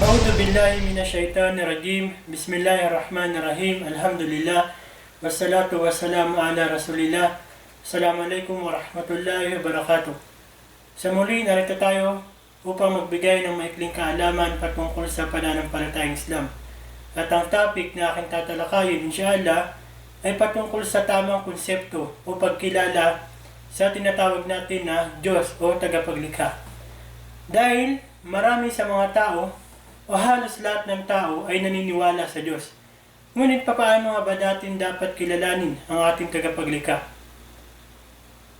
أعوذ بالله من الشيطان الرجيم بسم الله الرحمن الرحيم الحمد لله والصلاة والسلام على رسول الله السلام عليكم ورحمة الله وبركاته Sa muli, narito tayo upang magbigay ng maikling kaalaman patungkol sa pananampalatayang Islam. At ang topic na aking tatalakayin, inshallah, ay patungkol sa tamang konsepto o pagkilala sa tinatawag natin na Diyos o tagapaglikha. Dahil marami sa mga tao o halos lahat ng tao ay naniniwala sa Diyos. Ngunit papaano nga ba natin dapat kilalanin ang ating tagapaglikha?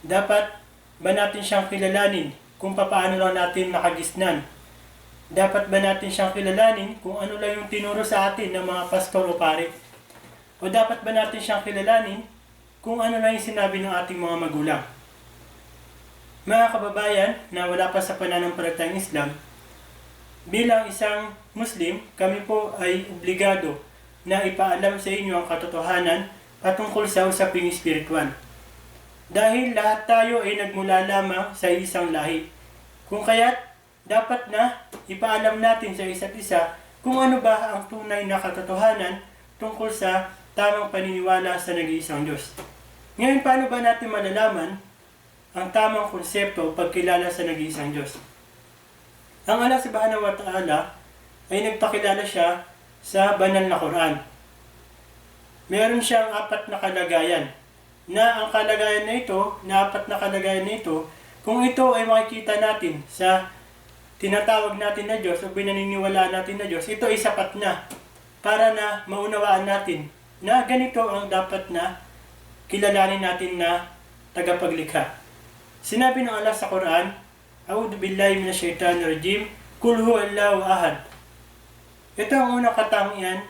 Dapat ba natin siyang kilalanin kung papaano lang natin makagisnan? Dapat ba natin siyang kilalanin kung ano lang yung tinuro sa atin ng mga pastor o pare? O dapat ba natin siyang kilalanin kung ano lang yung sinabi ng ating mga magulang? Mga kababayan na wala pa sa pananampalatayang Islam, bilang isang Muslim, kami po ay obligado na ipaalam sa inyo ang katotohanan patungkol sa usaping espiritual. Dahil lahat tayo ay nagmula lamang sa isang lahi. Kung kaya't dapat na ipaalam natin sa isa't isa kung ano ba ang tunay na katotohanan tungkol sa tamang paniniwala sa nag-iisang Diyos. Ngayon, paano ba natin malalaman ang tamang konsepto pagkilala sa nag-iisang Diyos? Ang Allah subhanahu wa ta'ala ay nagpakilala siya sa banal na Quran. Meron siyang apat na kalagayan na ang kalagayan na ito, na apat na kalagayan na ito, kung ito ay makikita natin sa tinatawag natin na Diyos o pinaniniwalaan natin na Diyos, ito ay sapat na para na maunawaan natin na ganito ang dapat na kilalanin natin na tagapaglikha. Sinabi ng Allah sa Quran, A'udhu billahi minash shaitanir rajim, Kul huwallahu ahad. Ito ang unang katangian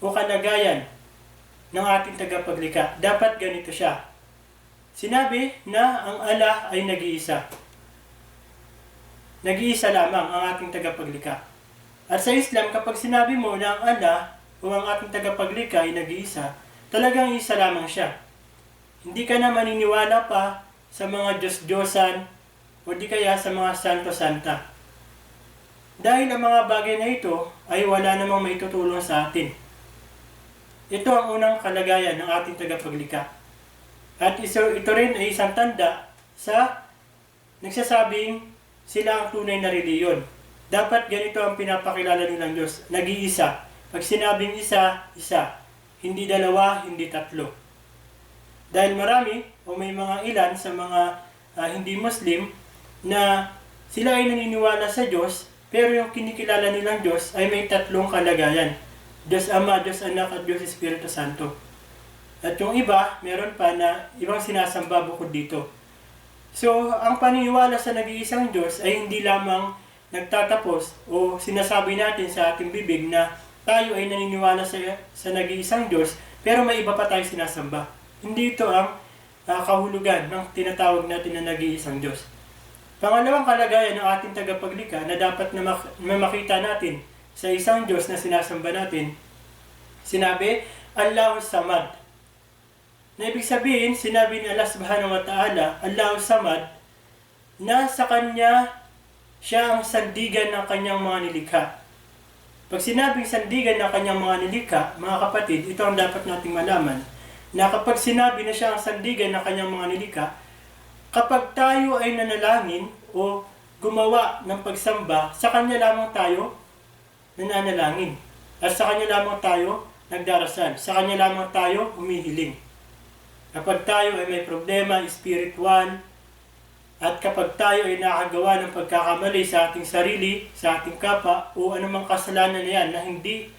o kalagayan ng ating tagapaglikha. Dapat ganito siya. Sinabi na ang Allah ay nag-iisa. Nag-iisa lamang ang ating tagapaglikha. At sa Islam, kapag sinabi mo na ang Allah o ang ating tagapaglikha ay nag-iisa, talagang isa lamang siya. Hindi ka na maniniwala pa sa mga Diyos-Diyosan o di kaya sa mga Santo-Santa. Dahil ang mga bagay na ito ay wala namang maitutulong sa atin. Ito ang unang kalagayan ng ating tagapaglikha. At iso, ito rin ay isang tanda sa nagsasabing sila ang tunay na reliyon. Dapat ganito ang pinapakilala nilang Diyos. Nag-iisa. Pag sinabing isa, isa. Hindi dalawa, hindi tatlo. Dahil marami o may mga ilan sa mga ah, hindi Muslim na sila ay naniniwala sa Diyos pero yung kinikilala nilang Diyos ay may tatlong kalagayan. Diyos Ama, Diyos Anak at Diyos Espiritu Santo. At yung iba, meron pa na ibang sinasamba bukod dito. So, ang paniniwala sa nag-iisang Diyos ay hindi lamang nagtatapos o sinasabi natin sa ating bibig na tayo ay naniniwala sa, sa nag-iisang Diyos pero may iba pa tayo sinasamba. Hindi ito ang ah, kahulugan ng tinatawag natin na nag-iisang Diyos. Pangalawang kalagayan ng ating tagapaglikha na dapat na, mak- makita natin sa isang Diyos na sinasamba natin, sinabi, Allahu Samad. Na ibig sabihin, sinabi ni Allah subhanahu wa ta'ala, Allahu Samad, na sa Kanya siya ang sandigan ng Kanyang mga nilikha. Pag sinabing sandigan ng Kanyang mga nilikha, mga kapatid, ito ang dapat nating malaman, na kapag sinabi na siya ang sandigan ng Kanyang mga nilikha, kapag tayo ay nanalangin o gumawa ng pagsamba, sa Kanya lamang tayo nananalangin. At sa Kanya lamang tayo nagdarasal. Sa Kanya lamang tayo humihiling. Kapag tayo ay may problema spiritual, at kapag tayo ay nakagawa ng pagkakamali sa ating sarili, sa ating kapa, o anumang kasalanan na yan na hindi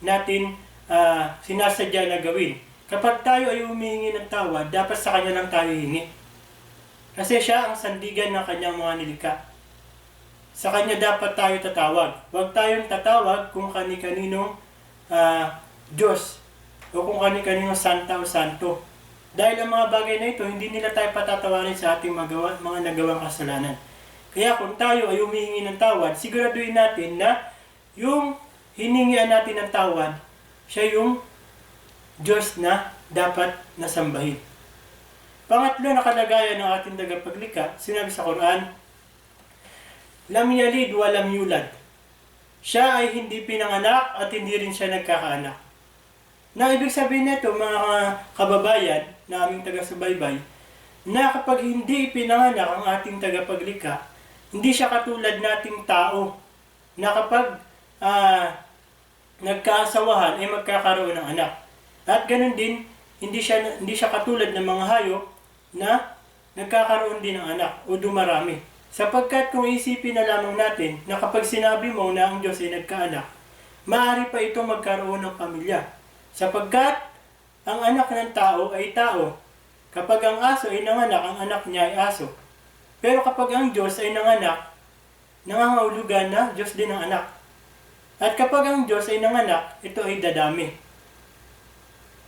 natin ah, sinasadya na gawin. Kapag tayo ay humihingi ng tawad, dapat sa Kanya lang tayo hingi. Kasi siya ang sandigan ng kanyang mga nilikha. Sa kanya dapat tayo tatawag. Huwag tayong tatawag kung kani-kaninong ah, Diyos o kung kani-kaninong Santa o Santo. Dahil ang mga bagay na ito, hindi nila tayo patatawarin sa ating magawa, mga nagawang kasalanan. Kaya kung tayo ay humihingi ng tawad, siguraduhin natin na yung hiningian natin ng tawad, siya yung Diyos na dapat nasambahin. Pangatlo na kalagayan ng ating tagapaglikha, sinabi sa Quran, Lam yalid wa yulad. Siya ay hindi pinanganak at hindi rin siya nagkakaanak. Na ibig sabihin nito, mga kababayan na aming taga-subaybay, na kapag hindi pinanganak ang ating tagapaglikha, hindi siya katulad nating tao na kapag ah, nagkaasawahan ay magkakaroon ng anak. At ganun din, hindi siya hindi siya katulad ng mga hayop na nagkakaroon din ng anak o dumarami. Sapagkat kung isipin na lamang natin na kapag sinabi mo na ang Diyos ay nagkaanak, maaari pa ito magkaroon ng pamilya. Sapagkat ang anak ng tao ay tao. Kapag ang aso ay nanganak, ang anak niya ay aso. Pero kapag ang Diyos ay nanganak, nangangahulugan na Diyos din ang anak. At kapag ang Diyos ay nanganak, ito ay dadami.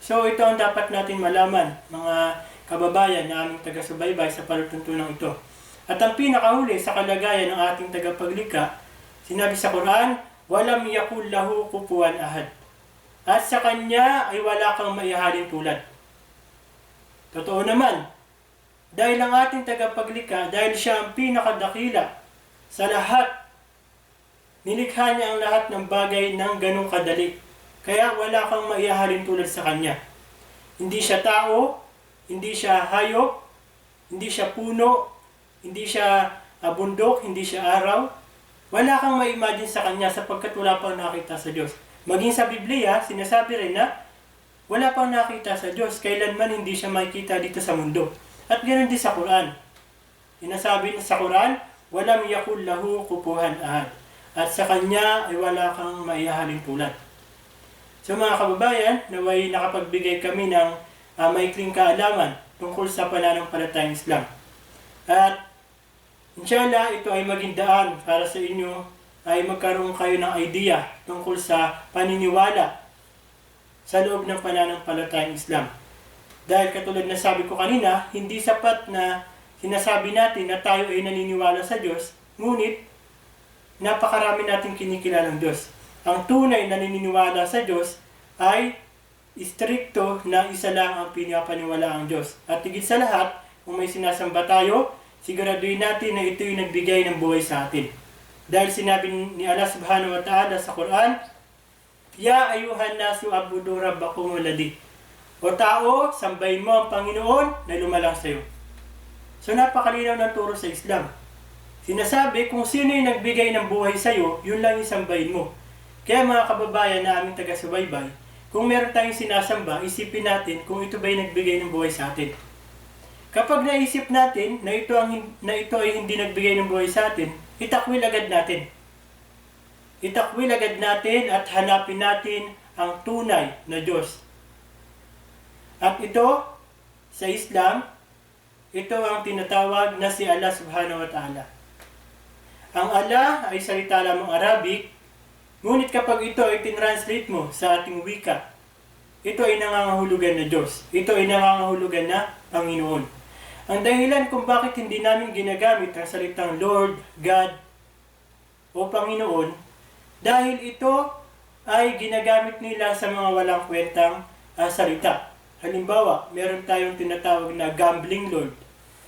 So ito ang dapat natin malaman, mga kababayan na aming taga-subaybay sa palutuntunang ito. At ang pinakahuli sa kalagayan ng ating tagapaglikha, sinabi sa Quran, Walam yakul lahu kupuan ahad. At sa kanya ay wala kang maihalin tulad. Totoo naman, dahil ang ating tagapaglikha, dahil siya ang pinakadakila sa lahat, nilikha niya ang lahat ng bagay ng ganong kadali. Kaya wala kang maihalin tulad sa kanya. Hindi siya tao, hindi siya hayop, hindi siya puno, hindi siya ah, bundok, hindi siya araw. Wala kang ma-imagine sa kanya sapagkat wala pang nakita sa Diyos. Maging sa Biblia, sinasabi rin na wala pang nakita sa Diyos. Kailanman hindi siya makikita dito sa mundo. At ganoon din sa Quran. Sinasabi sa Quran, walam yakul lahu kupuhan ahad. At sa kanya ay wala kang maihahalin tulad. So mga kababayan, naway nakapagbigay kami ng uh, maikling kaalaman tungkol sa pananampalatayang Islam. At inshallah ito ay maging daan para sa inyo ay magkaroon kayo ng idea tungkol sa paniniwala sa loob ng pananampalatayang Islam. Dahil katulad na sabi ko kanina, hindi sapat na sinasabi natin na tayo ay naniniwala sa Diyos, ngunit napakarami natin kinikilalang Diyos. Ang tunay na naniniwala sa Diyos ay istrikto na isa lang ang pinapaniwala ang Diyos. At higit sa lahat, kung may sinasamba tayo, siguraduhin natin na ito yung nagbigay ng buhay sa atin. Dahil sinabi ni Allah subhanahu wa ta'ala sa Quran, Ya ayuhan nasu abudu rabbakum waladi. O tao, sambahin mo ang Panginoon na lumalang sa iyo. So napakalinaw ng turo sa Islam. Sinasabi kung sino yung nagbigay ng buhay sa iyo, yun lang yung sambahin mo. Kaya mga kababayan na aming taga-subaybay, kung meron tayong sinasamba, isipin natin kung ito ba yung nagbigay ng buhay sa atin. Kapag naisip natin na ito, ang, na ito ay hindi nagbigay ng buhay sa atin, itakwil agad natin. Itakwil agad natin at hanapin natin ang tunay na Diyos. At ito, sa Islam, ito ang tinatawag na si Allah subhanahu wa ta'ala. Ang Allah ay salita lamang Arabic, ngunit kapag ito ay tinranslate mo sa ating wika, ito ay nangangahulugan na Diyos. Ito ay nangangahulugan na Panginoon. Ang dahilan kung bakit hindi namin ginagamit ang salitang Lord, God, o Panginoon, dahil ito ay ginagamit nila sa mga walang kwentang ah, salita. Halimbawa, meron tayong tinatawag na gambling lord,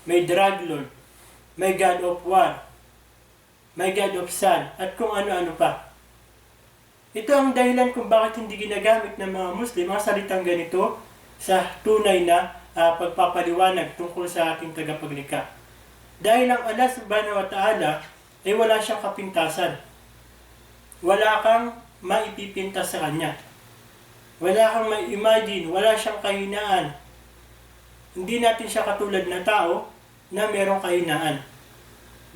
may drug lord, may god of war, may god of sun, at kung ano-ano pa. Ito ang dahilan kung bakit hindi ginagamit ng mga Muslim ang salitang ganito sa tunay na ah, pagpapaliwanag tungkol sa ating tagapaglikha. Dahil ang Allah subhanahu wa ta'ala ay wala siyang kapintasan. Wala kang maipipintas sa Kanya. Wala kang mai-imagine, wala siyang kahinaan. Hindi natin siya katulad na tao na merong kahinaan.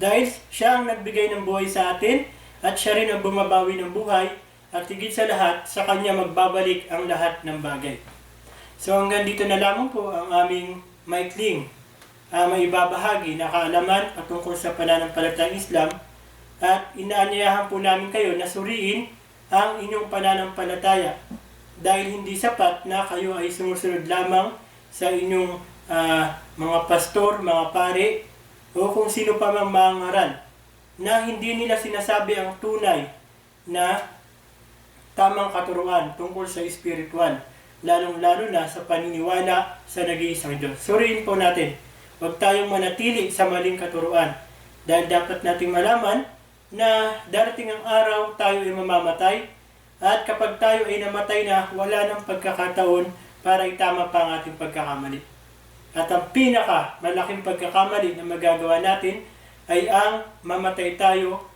Dahil siya ang nagbigay ng buhay sa atin at siya rin ang bumabawi ng buhay at higit sa lahat, sa Kanya magbabalik ang lahat ng bagay. So hanggang dito na lamang po ang aming maikling uh, may ibabahagi na kaalaman patungkol sa pananampalatayang Islam. At inaanyayahan po namin kayo na suriin ang inyong pananampalataya dahil hindi sapat na kayo ay sumusunod lamang sa inyong ah, mga pastor, mga pare, o kung sino pa mang mangaral na hindi nila sinasabi ang tunay na tamang katuruan tungkol sa spiritual, lalong-lalo na sa paniniwala sa nag-iisang Diyos. Suriin po natin, huwag tayong manatili sa maling katuruan dahil dapat nating malaman na darating ang araw tayo ay mamamatay at kapag tayo ay namatay na, wala nang pagkakataon para itama pa ang ating pagkakamali. At ang pinaka malaking pagkakamali na magagawa natin ay ang mamatay tayo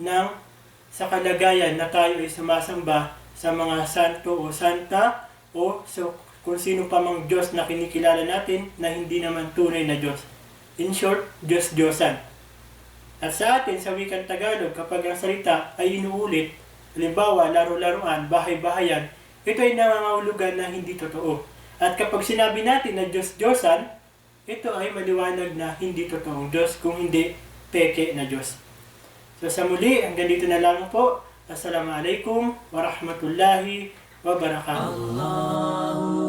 ng sa kalagayan na tayo ay sumasamba sa mga santo o santa o so, kung sino pa mang Diyos na kinikilala natin na hindi naman tunay na Diyos. In short, Diyos-Diyosan. At sa atin, sa wikang Tagalog, kapag ang salita ay inuulit, halimbawa, laro-laruan, bahay-bahayan, ito ay nangangahulugan na hindi totoo. At kapag sinabi natin na Diyos-Diyosan, ito ay maliwanag na hindi totoong Diyos, kung hindi peke na Diyos. So sa muli, hanggang dito na lang po. Assalamualaikum warahmatullahi وبركاته